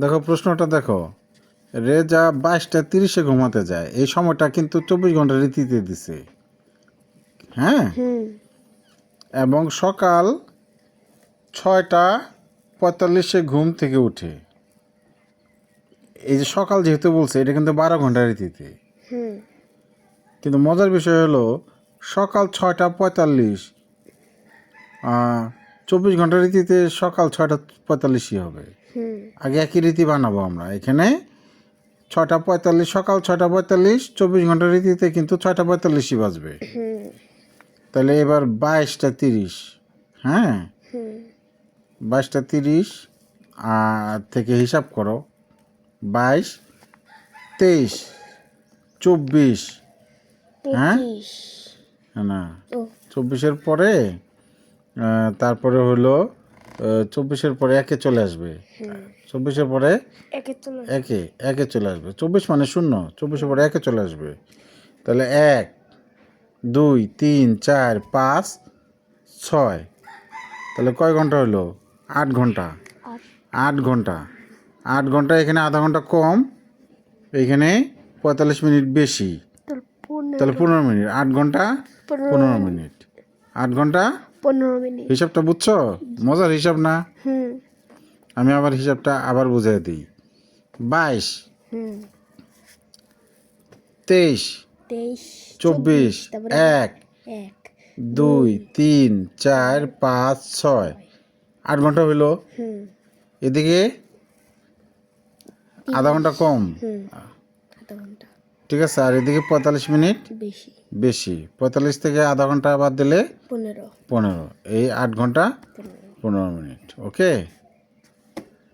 দেখো প্রশ্নটা দেখো। রেজা বাইশটা তিরিশে ঘুমাতে যায়। এই সময়টা কিন্তু চব্বিশ ঘণ্টা রীতিতে দিছে। হ্যাঁ? এবং সকাল ছয়টা পঁয়তাল্লিশে ঘুম থেকে উঠে। এই যে সকাল যেহেতু বলছে এটা কিন্তু বারো ঘণ্টা রীতিতে। কিন্তু মজার বিষয় হলো সকাল ছয়টা পঁয়তাল্লিশ চব্বিশ ঘণ্টা রীতিতে সকাল ছয়টা পঁয়তাল্লিশই হবে। হুম। আগে একই রীতি বানাবো আমরা। এখানে ছটা পঁয়তাল্লিশ সকাল ছটা পঁয়তাল্লিশ চব্বিশ ঘণ্টা রীতিতে কিন্তু ছয়টা পঁয়তাল্লিশই বাজবে। তাহলে এবার বাইশটা তিরিশ হ্যাঁ? বাইশটা তিরিশ আর থেকে হিসাব করো বাইশ তেইশ চব্বিশ হ্যাঁ? না চব্বিশের পরে তারপরে হলো চব্বিশের পরে একে চলে আসবে। চব্বিশের পরে একে একে চলে আসবে। চব্বিশ মানে শূন্য চব্বিশের পরে একে চলে আসবে। তাহলে এক দুই তিন চার পাঁচ ছয়। তাহলে কয় ঘণ্টা হলো? আট ঘণ্টা। আট। আট ঘণ্টা। আট ঘণ্টা এখানে আধা ঘণ্টা কম এখানে পঁয়তাল্লিশ মিনিট বেশি। তাহলে পনেরো মিনিট। আট ঘণ্টা পনেরো মিনিট। আট ঘণ্টা পনেরো মিনিট। হিসাবটা বুঝছ? মজার হিসাব না? হুম। আমি আবার হিসাবটা আবার বুঝিয়ে দিই। বাইশ। হুম। তেইশ। তেইশ চব্বিশ। এক। এক। দুই তিন চার পাঁচ ছয়। আট ঘণ্টা হইল। এদিকে আধা ঘণ্টা কম। আধা ঘণ্টা। ঠিক আছে? আর এদিকে পঁয়তাল্লিশ মিনিট? বেশি। বেশি। পঁয়তাল্লিশ থেকে আধা ঘণ্টা বাদ দিলে পনেরো। পনেরো। এই আট ঘণ্টা পনেরো। পনেরো মিনিট। ওকে?